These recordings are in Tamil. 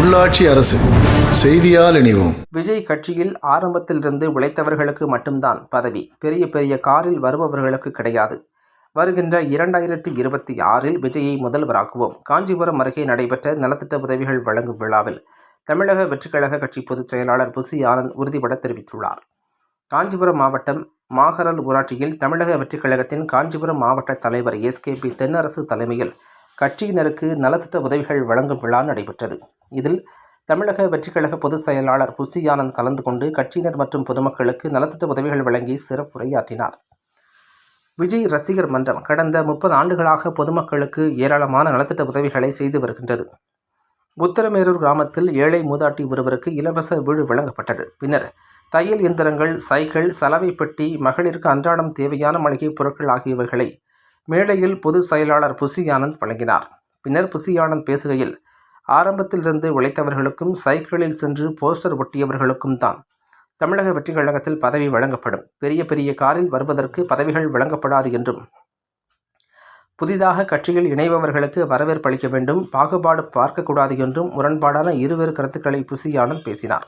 உள்ளாட்சி அரசு செய்தியால் இணைவோம். விஜய் கட்சியில் ஆரம்பத்திலிருந்து உழைத்தவர்களுக்கு மட்டும்தான் பதவி. பெரிய பெரிய காரில் வருபவர்களுக்கு கிடையாது. வருகின்ற இரண்டாயிரத்தி இருபத்தி ஆறில் விஜயை முதல்வராக்குவோம். காஞ்சிபுரம் அருகே நடைபெற்ற நலத்திட்ட உதவிகள் வழங்கும் விழாவில் தமிழக வெற்றிக்கழக கட்சி பொதுச் செயலாளர் புசி ஆனந்த் உறுதிபட தெரிவித்துள்ளார். காஞ்சிபுரம் மாவட்டம் மாகரல் ஊராட்சியில் தமிழக வெற்றிக்கழகத்தின் காஞ்சிபுரம் மாவட்ட தலைவர் எஸ்கேபி தென்னரசு தலைமையில் கட்சியினருக்கு நலத்திட்ட உதவிகள் வழங்கும் விழா நடைபெற்றது. இதில் தமிழக வெற்றிக்கழக பொதுச் செயலாளர் புசி ஆனந்த் கலந்து கொண்டு கட்சியினர் மற்றும் பொதுமக்களுக்கு நலத்திட்ட உதவிகள் வழங்கி சிறப்புரையாற்றினார். விஜய் ரசிகர் மன்றம் கடந்த முப்பது ஆண்டுகளாக பொதுமக்களுக்கு ஏராளமான நலத்திட்ட உதவிகளை செய்து வருகின்றது. உத்தரமேரூர் கிராமத்தில் ஏழை மூதாட்டி ஒருவருக்கு இலவச வீடு வழங்கப்பட்டது. பின்னர் தையல் இயந்திரங்கள் சைக்கிள் சலவை பெட்டி மகளிருக்கு அன்றாடம் தேவையான மளிகை பொருட்கள் ஆகியவைகளை மேடையில் பொதுச் செயலாளர் புசி ஆனந்த் வழங்கினார். பின்னர் புசி ஆனந்த் பேசுகையில் ஆரம்பத்திலிருந்து உழைத்தவர்களுக்கும் சைக்கிளில் சென்று போஸ்டர் ஒட்டியவர்களுக்கும் தான் தமிழக வெற்றிக் கழகத்தில் பதவி வழங்கப்படும். பெரிய பெரிய காரில் வருவதற்கு பதவிகள் வழங்கப்படாது என்றும் புதிதாக கட்சியில் இணைபவர்களுக்கு வரவேற்பு அளிக்க வேண்டும் பாகுபாடு பார்க்கக்கூடாது என்றும் முரண்பாடான இருவேறு கருத்துக்களை புசி ஆனந்த் பேசினார்.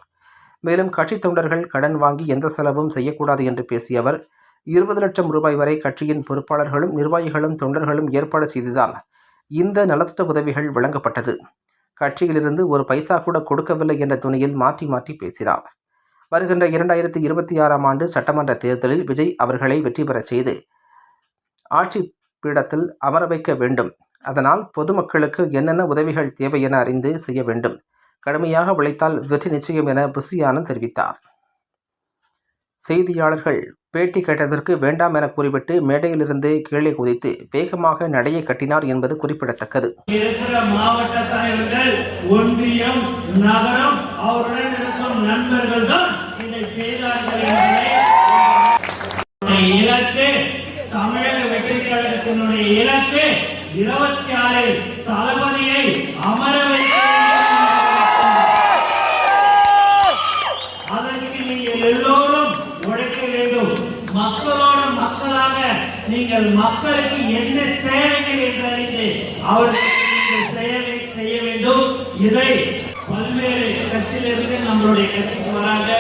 மேலும் கட்சி தொண்டர்கள் கடன் வாங்கி எந்த செலவும் செய்யக்கூடாது என்று பேசிய அவர் இருபது லட்சம் ரூபாய் வரை கட்சியின் பொறுப்பாளர்களும் நிர்வாகிகளும் தொண்டர்களும் ஏற்பாடு செய்துதான் இந்த நலத்திட்ட உதவிகள் வழங்கப்பட்டது. கட்சியிலிருந்து ஒரு பைசா கூட கொடுக்கவில்லை என்ற துணியில் மாற்றி மாற்றி பேசினார். வருகின்ற இரண்டாயிரத்தி இருபத்தி ஆறாம் ஆண்டு சட்டமன்ற தேர்தலில் விஜய் அவர்களை வெற்றி பெறச் செய்து ஆட்சி பீடத்தில் அமர வைக்க வேண்டும். அதனால் பொதுமக்களுக்கு என்னென்ன உதவிகள் தேவை என அறிந்து செய்ய வேண்டும். கடுமையாக உழைத்தால் வெற்றி நிச்சயம் என புசி தெரிவித்தார். செய்தியாளர்கள் பேட்டி கேட்டதற்கு வேண்டாம் என கூறிவிட்டு மேடையிலிருந்து கீழே குதித்து வேகமாக நடையை கட்டினார் என்பது குறிப்பிடத்தக்கது. இருக்கிற மாவட்ட தலைவர்கள் ஒன்றியம் நகரம் அவருடன் இருக்கும் நண்பர்கள் தான் இதை செய்தார்கள் இலக்கு தமிழக வெற்றி கழகத்தினுடைய இலக்கு இருபத்தி ஆறில் தளபதியை அமர வைக்க அதற்கு நீங்கள் எல்லோரும் உழைக்க வேண்டும் மக்களோட மக்களாக நீங்கள் மக்களுக்கு என்ன தேவைகள் என்று அறிந்து அவர்களுக்கு செயலை செய்ய செய்ய வேண்டும். இதை பல்வேறு கட்சியிலிருந்து நம்மளுடைய கட்சிக்கு வராங்க.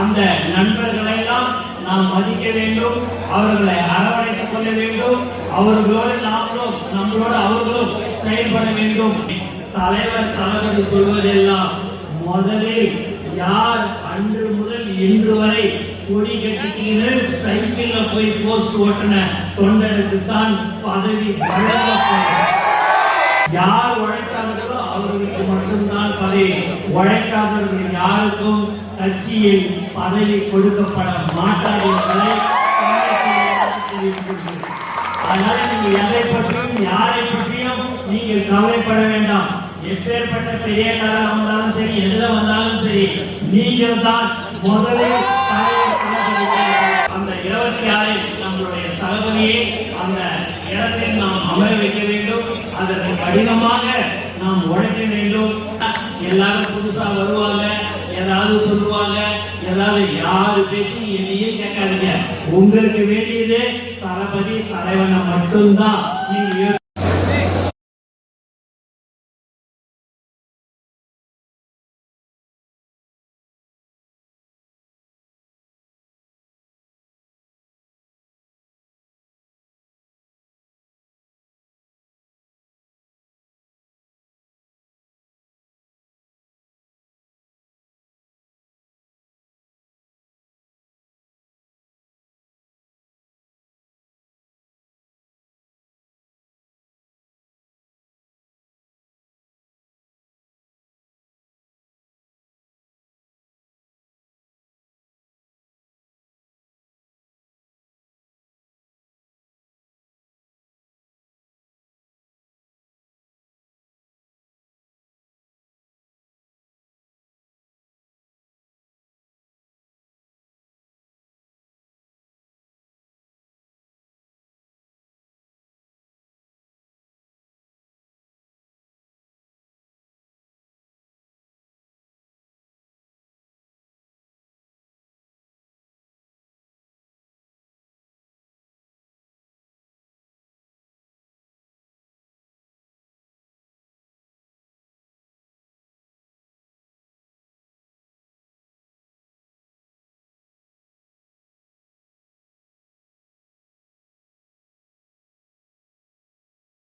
அந்த நண்பர்களை எல்லாம் நாம் மதிக்க வேண்டும். அவர்களை அரவணைத்துக் கொள்ள வேண்டும். அவர்களோடு நாமளும் நம்மளோட அவர்களும் செயல்பட வேண்டும். தலைவர் தளபதி சொல்வதெல்லாம் முதலில் யார் அன்று முதல் இன்று வரை கொடி கட்டிக்கின்னு சைக்கிள்ல போய் போஸ்ட் ஓட்டின தொண்டனுக்கு தான் பதவி யார் உழைக்காதவர்களோ அவர்களுக்கு மட்டும்தான் பதவி. உழைக்காதவர்கள் யாருக்கும் கட்சியில் பதவி கொடுக்கப்பட மாட்டார் என்பதை அதனால நீங்க எதை பற்றியும் யாரை பற்றியும் நீங்கள் கவலைப்பட வேண்டாம். எப்பேற்பட்ட பெரிய கதை வந்தாலும் சரி எதுல வந்தாலும் சரி நீங்கள் தான் முதலில் தளபதியை அந்த இடத்தில் நாம் அமர வைக்க வேண்டும். அதற்கு கடினமாக நாம் உழைக்க வேண்டும். எல்லாரும் புதுசா வருவாங்க. ஏதாவது சொல்லுவாங்க. ஏதாவது யாரு பேச்சும் என்னையே கேட்காதீங்க. உங்களுக்கு வேண்டியது தளபதி தலைவனை மட்டும்தான். நீங்க